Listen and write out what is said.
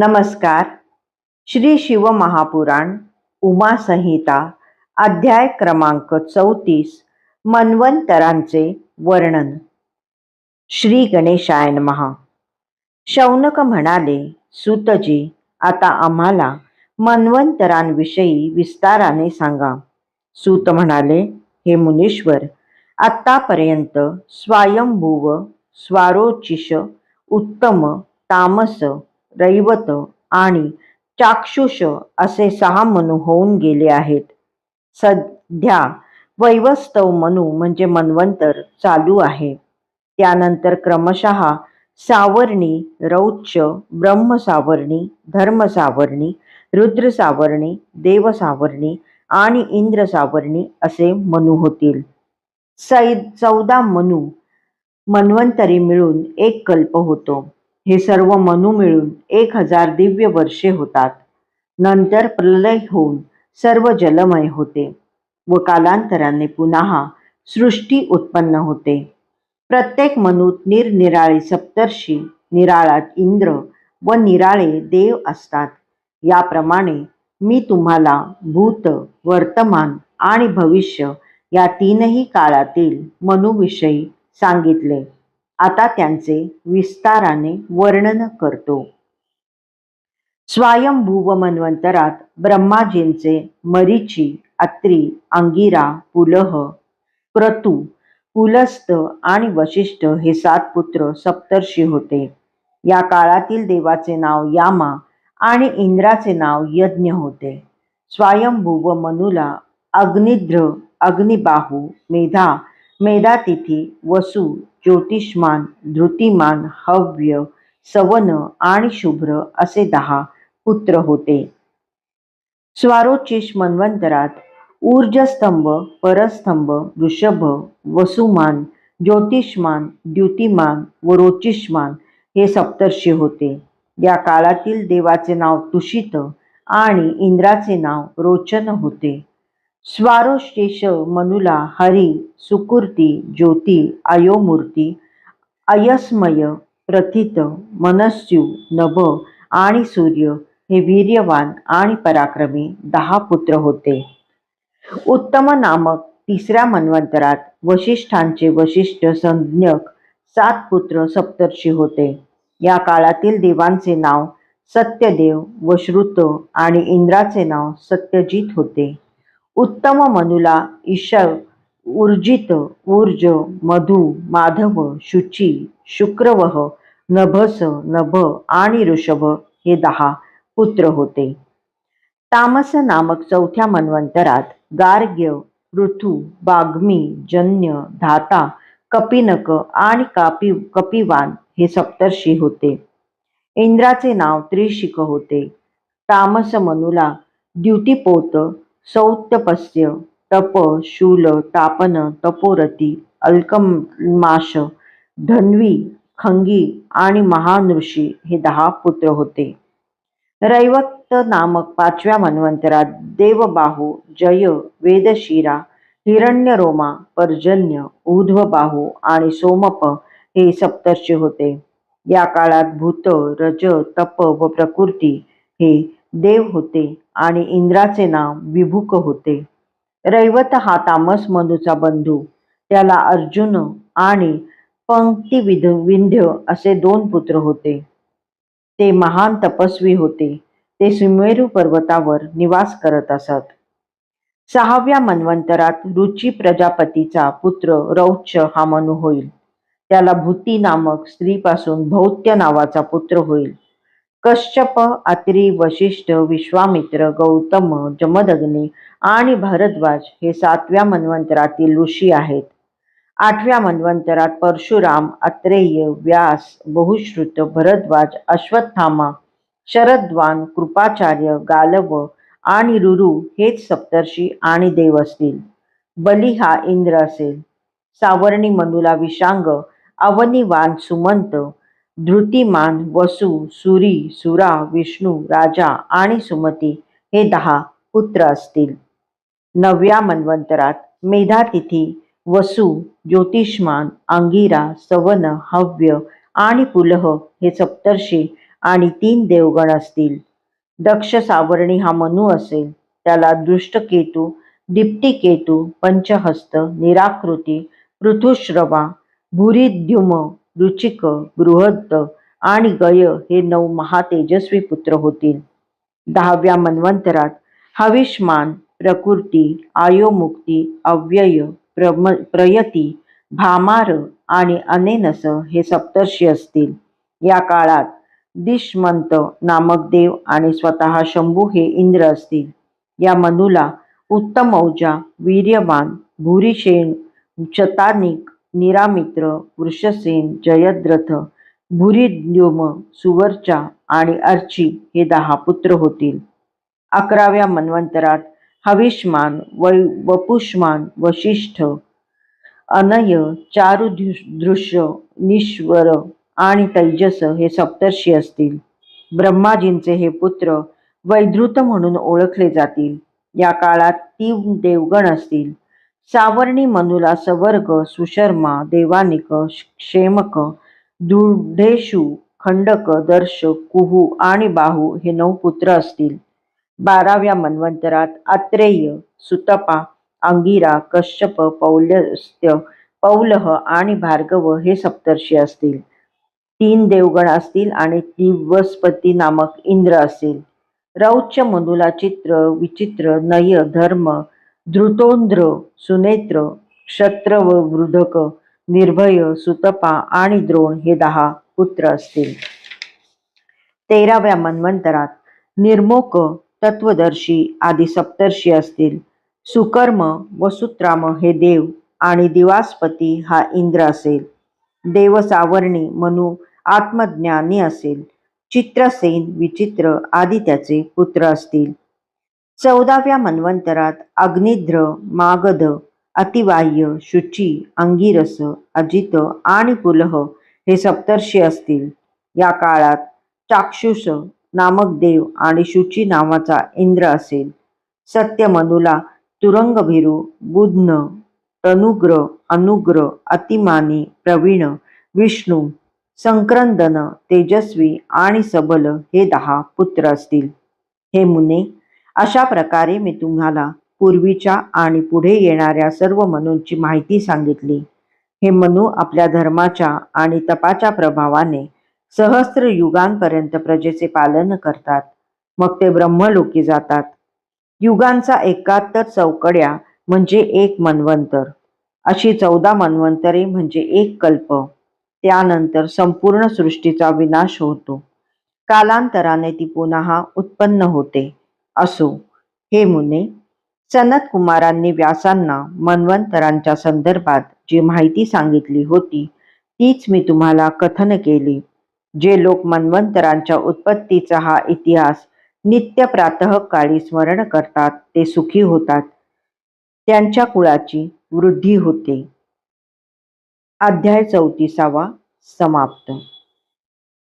नमस्कार. श्री शिव महापुराण उमा संहिता अध्याय क्रमांक चौतीस मन्वंतरांचे वर्णन. श्री गणेशायन महा शौनक म्हणाले सुतजी आता आम्हाला मन्वंतरांविषयी विस्ताराने सांगा. सूत म्हणाले हे मुनीश्वर आत्तापर्यंत स्वायंभुव स्वारोचिष उत्तम तामस रैवत आणि चाक्षुष असे सहा मनु होऊन गेले आहेत. सध्या वैवस्तव मनु म्हणजे मन्वंतर चालू आहे. त्यानंतर क्रमशः सावर्णी रौच ब्रह्मसावरणी धर्मसावरणी धर्म सावर्णी रुद्र आणि इंद्रसावर्णी असे मनु होतील. सै चौदा मनु मन्वंतरी मिळून एक कल्प होतो. हे सर्व मनू मिळून एक हजार दिव्य वर्षे होतात. नंतर प्रलय होऊन सर्व जलमय होते व कालांतराने पुन्हा सृष्टी उत्पन्न होते. प्रत्येक मनूत निरनिराळे सप्तर्षी निराळात इंद्र व निराळे देव असतात. याप्रमाणे मी तुम्हाला भूत वर्तमान आणि भविष्य या तीनही काळातील मनूविषयी सांगितले. आता त्यांचे विस्ताराने वर्णन करतो. स्वयंभुव मन्वंतरात ब्रह्माजींचे मरीची अत्री अंगिरा पुलह क्रतू पुलस्त आणि वशिष्ठ हे सात पुत्र सप्तर्षी होते. या काळातील देवाचे नाव यामा आणि इंद्राचे नाव यज्ञ होते. स्वयंभुव मनुला अग्निद्र अग्निबाहू मेधा मेधातिथी वसु ज्योतिष्मान धृतिमान हव्य सवन आणि शुभ्र असे दहा पुत्र होते. स्वारोचिष मन्वंतरात ऊर्जस्तंभ परस्तंभ वृषभ वसुमान ज्योतिष्मान द्युतिमान व रोचिष्मान हे सप्तर्षी होते. या काळातील देवाचे नाव तुषित आणि इंद्राचे नाव रोचन होते. स्वारोशेष मनुला हरी सुकुर्ती ज्योती अयोमूर्ती अयस्मय प्रथित मनस्यू नभ आणि सूर्य हे वीर्यवान आणि पराक्रमी दहा पुत्र होते. उत्तम नामक तिसऱ्या मन्वंतरात वशिष्ठांचे वशिष्ठ संज्ञक सात पुत्र सप्तर्षी होते. या काळातील देवांचे नाव सत्यदेव वश्रुत आणि इंद्राचे नाव सत्यजित होते. उत्तम मनुला ईशर ऊर्जित ऊर्ज मधु माधव शुची शुक्रवह नभस नभ आणि ऋषभ हे दहा पुत्र होते. तामस नामक चौथ्या मन्वंतरात गार्ग्य ऋतू बाग्मी जन्य धाता कपिनक आणि कापी कपिवान हे सप्तर्षी होते. इंद्राचे नाव त्रिशिक होते. तामस मनुला द्युतिपोत सौत्यपस्य तप शूल तापन तपोरती अल्कमाश धन्वी खंगी आणि महानृषी हे दहा पुत्र होते. रैवत नामक पाचव्या मन्वंतरात देवबाहू जय वेदशिरा हिरण्यरोमा पर्जन्य ऊर्ध्वबाहू आणि सोमप हे सप्तर्षी होते. या काळात भूत रज तप व प्रकृती हे देव होते आणि इंद्राचे नाव विभुक होते. रैवत हा तामस मनूचा बंधू. त्याला अर्जुन आणि पंक्ती विध विंध्य असे दोन पुत्र होते. ते महान तपस्वी होते. ते सुमेरू पर्वतावर निवास करत असत. सहाव्या मन्वंतरात रुची प्रजापतीचा पुत्र रौच्छ हा मनू होईल. त्याला भूती नामक स्त्रीपासून भौत्य नावाचा पुत्र होईल. कश्यप अत्री वशिष्ठ विश्वामित्र गौतम जमदग्नी आणि भरद्वाज हे सातव्या मन्वंतरातील ऋषी आहेत. आठव्या मन्वंतरात परशुराम अत्रेय व्यास बहुश्रुत भरद्वाज अश्वत्थामा शरद्वान कृपाचार्य गालव आणि रुरु हेच सप्तर्षी आणि देव असतील. बली हा इंद्र असेल. सावर्णी मनुला विशांग अवनिवान सुमंत धृतिमान वसु सुरी सुरा विष्णू राजा आणि सुमती हे दहा पुत्र असतील. नवव्या मन्वंतरात मेधातिथी वसु ज्योतिष्मान अंगिरा सवन हव्य आणि पुलह हे सप्तर्षी आणि तीन देवगण असतील. दक्ष सावर्णी हा मनू असेल. त्याला दृष्टकेतू दीप्तिकेतू पंचहस्त निराकृती पृथुश्रवा भूरिद्युम रुचिक बृहत्त आणि गय हे नऊ महातेजस्वी पुत्र होतील. दहाव्या मन्वंतरात हविष्मान प्रकृती आयोमुक्ती अव्यय प्रम प्रयती भामार आणि अनेनस हे सप्तर्षी असतील. या काळात दिशमंत नामक देव आणि स्वतः शंभू हे इंद्र असतील. या मनुला उत्तम औजा वीर्यवान भूरिशेन चतानिक निरामित्र वृषसेन जयद्रथ भुरीद्युम सुवर्चा आणि अर्ची हे दहा पुत्र होतील. अकराव्या मन्वंतरात हविष्मान वै वपुष्मान वशिष्ठ अनय चारुदृश्य निश्वर आणि तैजस हे सप्तर्षी असतील. ब्रह्माजींचे हे पुत्र वैधृत म्हणून ओळखले जातील. या काळात तीन देवगण असतील. सावर्णी मनुला सवर्ग सुशर्मा देवानिक क्षेमक दुर्धेशु खंडक दर्श कुहू आणि बाहू हे नऊ पुत्र असतील. बाराव्या मन्वंतरात आत्रेय सुतपा अंगिरा कश्यप पौलस्त्य पौलह आणि भार्गव हे सप्तर्षी असतील. तीन देवगण असतील आणि दिवस्पती नामक इंद्र असेल. रौच्य मनुला चित्र विचित्र नय धर्म धृतोंद्र सुनेत्र क्षत्र व वृधक निर्भय सुतपा आणि द्रोण हे दहा पुत्र असतील. तेराव्या मन्वंतरात निर्मोक तत्वदर्शी आदी सप्तर्षी असतील. सुकर्म व सुत्राम हे देव आणि दिवास्पती हा इंद्र असेल. देवसावर्णी मनु आत्मज्ञानी असेल. चित्रसेन विचित्र आदी त्याचे पुत्र असतील. चौदाव्या मन्वंतरात अग्निद्र मागध अतिवाह्य शुची अंगिरस अजित आणि पुलह हे सप्तर्षी असतील. या काळात चाक्षुष नामक देव आणि शुची नावाचा इंद्र असेल. सत्य मनुला तुरंगभिरू बुध्न तनुग्र अनुग्र अतिमानी प्रवीण विष्णू संक्रंदन तेजस्वी आणि सबल हे दहा पुत्र असतील. हे मुने अशा प्रकारे मी तुम्हाला पूर्वीच्या आणि पुढे येणाऱ्या सर्व मनूंची माहिती सांगितली. हे मनू आपल्या धर्माच्या आणि तपाच्या प्रभावाने सहस्त्र युगांपर्यंत प्रजेचे पालन करतात. मग ते ब्रह्मलोकी जातात. युगांचा एकाहत्तर चौकड्या म्हणजे एक मन्वंतर. अशी चौदा मन्वंतरे म्हणजे एक कल्प. त्यानंतर संपूर्ण सृष्टीचा विनाश होतो. कालांतराने ती पुन्हा उत्पन्न होते. असो. हे मुने सनत कुमारांनी व्यासांना मन्वंतरांच्या संदर्भात जी माहिती सांगितली होती तीच मी तुम्हाला कथन केली जे लोक मन्वंतरांच्या उत्पत्तीचा हा इतिहास नित्य प्रातःकाळी स्मरण करतात ते सुखी होतात. त्यांच्या कुळाची वृद्धी होते. अध्याय चौतीसावा समाप्त.